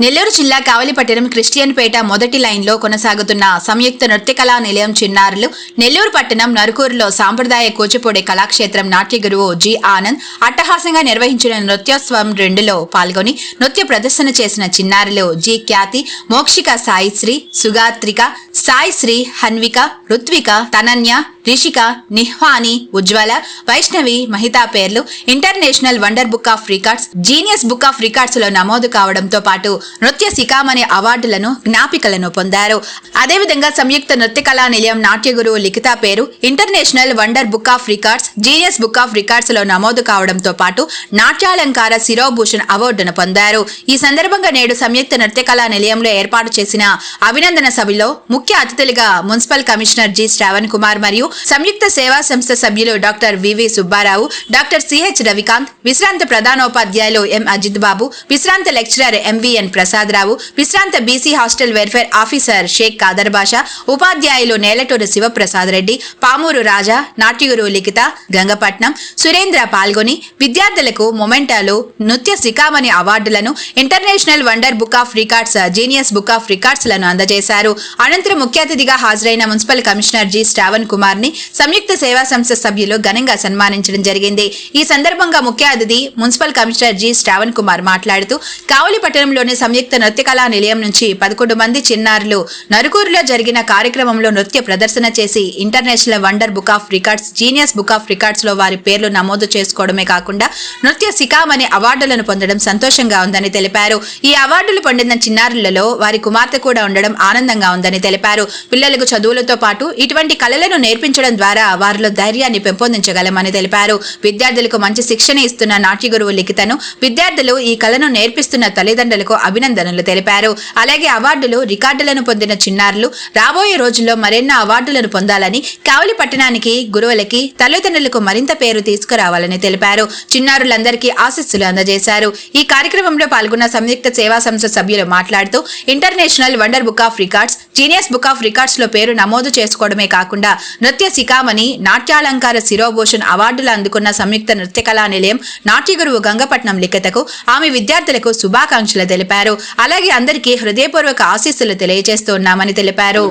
నెల్లూరు జిల్లా కావలిపట్టణం క్రిస్టియన్ పేట మొదటి లైన్లో కొనసాగుతున్న సంయుక్త నృత్య కళా నిలయం చిన్నారులు నెల్లూరు పట్టణం నరుకూరులో సాంప్రదాయ కూచిపూడి కళాక్షేత్రం నాట్య గురువు జి ఆనంద్ అట్టహాసంగా నిర్వహించిన నృత్యోత్సవం రెండులో పాల్గొని నృత్య ప్రదర్శన చేసిన చిన్నారులు జి ఖ్యాతి మోక్షిక సాయిశ్రీ సుగాత్రిక సాయిశ్రీ హన్విక రుత్విక తనన్య రిషిక నిహ్వాని ఉజ్వల వైష్ణవి మహితా పేర్లు international wonder book of records genius book of రికార్డ్స్లో నమోదు కావడంతో పాటు నృత్య శిఖామణి అవార్డులను జ్ఞాపికలను పొందారు. అదేవిధంగా సంయుక్త నృత్య కళా నిలయం నాట్య గురువు లిఖిత పేరు international wonder book of records genius book of రికార్డ్స్లో నమోదు కావడంతో పాటు నాట్యాలంకార శిరోభూషణ్ అవార్డును పొందారు. ఈ సందర్భంగా నేడు సంయుక్త నృత్య కళా నిలయంలో ఏర్పాటు చేసిన అభినందన సభలో ముఖ్య అతిథులుగా municipal commissioner G. Shravan Kumar మరియు సంయుక్త సేవా సంస్థ సభ్యులు doctor V V Subbarao doctor C H Ravikanth విశ్రాంత ప్రధానోపాధ్యాయులు ఎం అజిత్ బాబు విశ్రాంత లెక్చరర్ ఎంవిఎన్ ప్రసాదరావు విశ్రాంత BC hostel welfare officer Sheikh Khader Basha ఉపాధ్యాయులు నేలటూరు శివప్రసాద్ రెడ్డి పామూరు రాజా నాట్యూరు లిఖిత గంగపట్నం సురేంద్ర పాల్గొని విద్యార్థులకు మొమెంటాలు నృత్య శిఖామణి అవార్డులను international wonder book of records genius book of రికార్డ్స్లను అందజేశారు. అనంతరం ముఖ్య అతిథిగా హాజరైన మున్సిపల్ కమిషనర్ జి శ్రావణ్ కుమార్ని సంయుక్త సేవా సంస్థ సభ్యులు ఘనంగా సన్మానించడం జరిగింది. ఈ సందర్భంగా ముఖ్య అతిథి municipal commissioner G. Shravan Kumar మాట్లాడుతూ కావలి పట్టణంలోని సంయుక్త నృత్య కళా నిలయం నుంచి పదకొండు మంది చిన్నారులు నరుకూరులో జరిగిన కార్యక్రమంలో నృత్య ప్రదర్శన చేసి international wonder book of records genius book of రికార్డ్స్లో వారి పేర్లు నమోదు చేసుకోవడమే కాకుండా నృత్య శిఖామణి అవార్డులను పొందడం సంతోషంగా ఉందని తెలిపారు. ఈ అవార్డులు పొందిన చిన్నారులలో వారి కుమార్తె కూడా ఉండడం ఆనందంగా ఉందని తెలిపారు. పిల్లలకు చదువులతో పాటు ఇటువంటి కళలను నేర్పి నేర్పించడం ద్వారా వారిలో ధైర్యాన్ని పెంపొందించగలమని తెలిపారు. విద్యార్థులకు మంచి శిక్షణ ఇస్తున్న నాట్య గురువు లిఖితను విద్యార్థులు ఈ కళను నేర్పిస్తున్న తల్లిదండ్రులకు అభినందనలు తెలిపారు. అలాగే అవార్డులు రికార్డులను పొందిన చిన్నారులు రాబోయే రోజుల్లో మరెన్నో అవార్డులను పొందాలని కావలి పట్టణానికి గురువులకి తల్లిదండ్రులకు మరింత పేరు తీసుకురావాలని తెలిపారు. చిన్నారులందరికీ ఆశస్సులు అందజేశారు. ఈ కార్యక్రమంలో పాల్గొన్న సంయుక్త సేవా సంస్థ సభ్యులు మాట్లాడుతూ international wonder book of records genius book of రికార్డ్స్లో పేరు నమోదు చేసుకోవడమే కాకుండా నృత్య నృత్య శిఖామణి నాట్యాలంకార శిరోభూషణ్ అవార్డులు అందుకున్న సంయుక్త నృత్య కళా నిలయం నాట్య గురువు గంగపట్నం లిఖితకు ఆమె విద్యార్థులకు శుభాకాంక్షలు తెలిపారు. అలాగే అందరికీ హృదయపూర్వక ఆశీస్సులు తెలియజేస్తున్నామని తెలిపారు.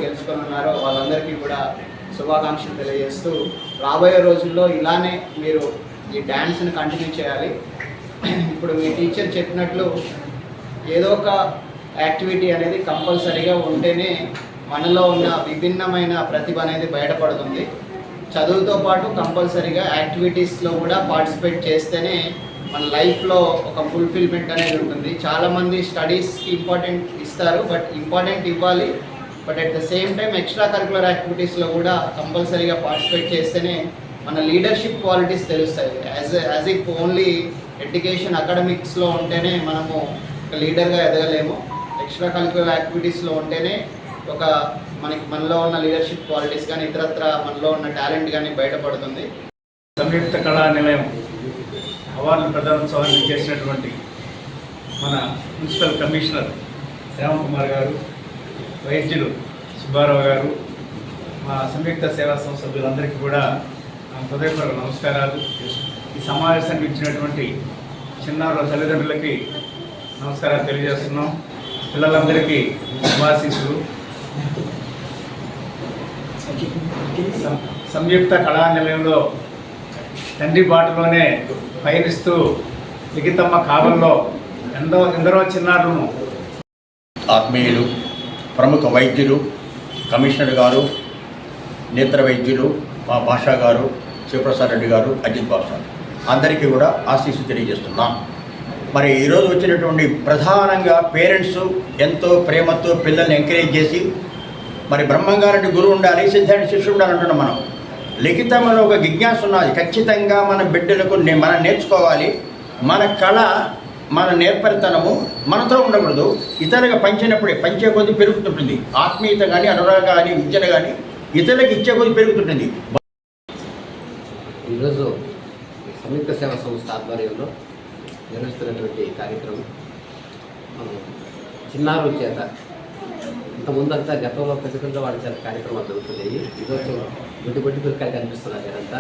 శుభాకాంక్షలు తెలియజేస్తూ రాబోయే రోజుల్లో ఇలానే మీరు ఈ డ్యాన్స్ని కంటిన్యూ చేయాలి. ఇప్పుడు మీ టీచర్ చెప్పినట్లు ఏదో ఒక యాక్టివిటీ అనేది కంపల్సరీగా ఉంటేనే మనలో ఉన్న విభిన్నమైన ప్రతిభ అనేది బయటపడుతుంది. చదువుతో పాటు కంపల్సరీగా యాక్టివిటీస్లో కూడా పార్టిసిపేట్ చేస్తేనే మన లైఫ్లో ఒక ఫుల్ఫిల్మెంట్ అనేది ఉంటుంది. చాలామంది స్టడీస్కి ఇంపార్టెంట్ ఇస్తారు బట్ ఇంపార్టెంట్ ఇవ్వాలి. But at the same time extra curricular యాక్టివిటీస్లో కూడా కంపల్సరీగా పార్టిసిపేట్ చేస్తేనే మన లీడర్షిప్ క్వాలిటీస్ తెలుస్తాయి. As as if only education అకాడమిక్స్లో ఉంటేనే మనము ఒక లీడర్గా ఎదగలేము. ఎక్స్ట్రా కరికులర్ యాక్టివిటీస్లో ఉంటేనే ఒక మనకి మనలో ఉన్న లీడర్షిప్ క్వాలిటీస్ కానీ ఇతరత్ర మనలో ఉన్న టాలెంట్ కానీ బయటపడుతుంది. సంయుక్త కళా నిలయం అవార్డుల ప్రదానోత్సవాన్ని చేసినటువంటి మన మున్సిపల్ కమిషనర్ శ్యామ్ కుమార్ గారు వైద్యులు సుబ్బారావు గారు మా సంయుక్త సేవా సంస్థ సభ్యులందరికీ కూడా హృదయపూర్వక నమస్కారాలు. ఈ సమావేశానికి ఇచ్చినటువంటి చిన్నారుల తల్లిదండ్రులకి నమస్కారాలు తెలియజేస్తున్నాం. పిల్లలందరికీ శుభాశీస్సులు. సంయుక్త కళా నిలయంలో తండ్రి బాటలోనే పయనిస్తూ లిఖితమ్మ కాలంలో ఎంతో ఎందరో చిన్నారులను ఆత్మీయులు ప్రముఖ వైద్యులు కమిషనర్ గారు నేత్ర వైద్యులు మా భాషా గారు శివప్రసాద్ రెడ్డి గారు అజిత్ బాబు సార్. అందరికీ కూడా ఆశీస్సు తెలియజేస్తున్నాం. మరి ఈరోజు వచ్చినటువంటి ప్రధానంగా పేరెంట్స్ ఎంతో ప్రేమతో పిల్లల్ని ఎంకరేజ్ చేసి మరి బ్రహ్మంగారెడ్డి గురువు ఉండాలి సిద్ధాంతి శిష్యుడు ఉండాలి అంటున్నాం మనం. లిఖితంలో ఒక జిజ్ఞాస ఉన్నది. ఖచ్చితంగా మన బిడ్డలకు మనం నేర్చుకోవాలి. మన కళ మన నేర్పరితనము మనతో ఉండకూడదు. ఇతరులకు పంచినప్పుడే పంచే కొద్ది పెరుగుతుంటుంది. ఆత్మీయత కానీ అనురాగ కానీ విద్యను కానీ ఇతరులకు ఇచ్చే కొద్ది పెరుగుతుంటుంది. ఈరోజు సంయుక్త సేవా సంస్థ ఆధ్వర్యంలో నిర్వహిస్తున్నటువంటి కార్యక్రమం. మనం చేత చేత ఇంతకుముందంతా గతంలో పెద్ద వాళ్ళు చాలా కార్యక్రమాలు జరుగుతున్నాయి. ఈరోజు బుడ్డి బుడ్డి పిల్లకాయలు కనిపిస్తున్నారు మీరంతా.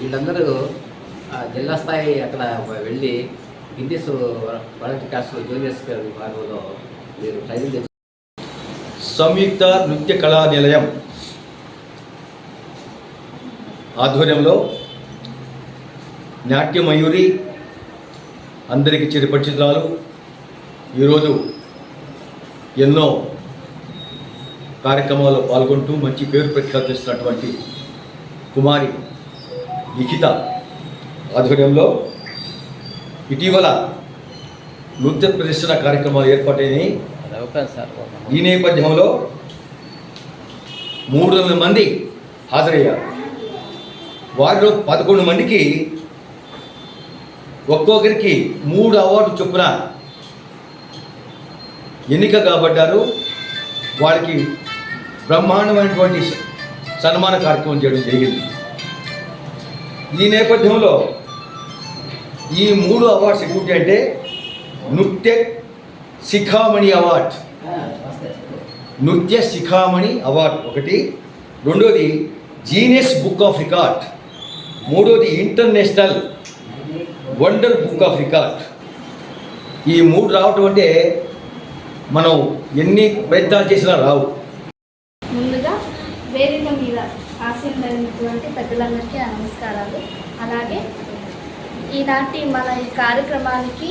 వీళ్ళందరూ ఆ, జిల్లా స్థాయి అక్కడ వెళ్ళి గిన్నీస్ వరల్డ్ క్లాస్ జూనియర్స్ విభాగంలో మీరు ట్రైనింగ్ సంయుక్త నృత్య కళా నిలయం ఆధ్వర్యంలో నాట్యమయూరి అందరికీ చిరపరిచితురాలు. ఈరోజు ఎన్నో కార్యక్రమాల్లో పాల్గొంటూ మంచి పేరు ప్రఖ్యాతిస్తున్నటువంటి కుమారి లిఖిత ఆధ్వర్యంలో ఇటీవల నృత్య ప్రదర్శన కార్యక్రమాలు ఏర్పాటైనవి ఈ నేపథ్యంలో మూడు వందల మంది హాజరయ్యారు. వారిలో పదకొండు మందికి ఒక్కొక్కరికి మూడు అవార్డు చొప్పున ఎన్నిక కాబడ్డారు. వారికి బ్రహ్మాండమైనటువంటి సన్మాన కార్యక్రమం చేయడం జరిగింది. ఈ నేపథ్యంలో ఈ మూడు అవార్డ్స్ ఏంటి అంటే నృత్య శిఖామణి అవార్డ్. నృత్య శిఖామణి అవార్డ్ ఒకటి. రెండోది జీనియస్ బుక్ ఆఫ్ రికార్డ్. మూడోది international wonder book of record. ఈ మూడు రావటం అంటే మనం ఎన్ని ప్రయత్నాలు చేసినా రావు. వేదిక మీద ఆశీర్వదించినటువంటి పెద్దలందరికీ నమస్కారాలు. అలాగే ఈనాటి మన ఈ కార్యక్రమానికి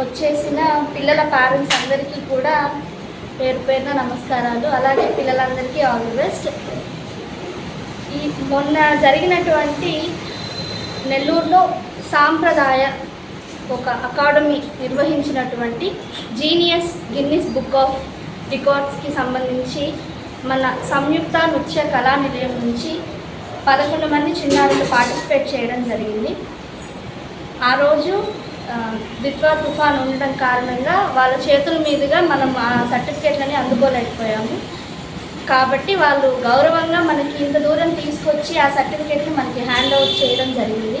వచ్చేసిన పిల్లల పేరెంట్స్ అందరికీ కూడా పేరు పేరున నమస్కారాలు. అలాగే పిల్లలందరికీ ఆల్ ది బెస్ట్ ఈ మొన్న జరిగినటువంటి నెల్లూరులో సాంప్రదాయ ఒక అకాడమీ నిర్వహించినటువంటి జీనియస్ గిన్నిస్ బుక్ ఆఫ్ రికార్డ్స్కి సంబంధించి మన సంయుక్త నృత్య కళా నిలయం నుంచి పదకొండు మంది చిన్నారులు పార్టిసిపేట్ చేయడం జరిగింది. ఆ రోజు ఆ, దిత్వా తుఫాన్ ఉండడం కారణంగా వాళ్ళ చేతుల మీదుగా మనం ఆ సర్టిఫికేట్లని అందుకోలేకపోయాము. కాబట్టి వాళ్ళు గౌరవంగా మనకి ఇంత దూరం తీసుకొచ్చి ఆ సర్టిఫికేట్ని మనకి హ్యాండ్ అవుట్ చేయడం జరిగింది.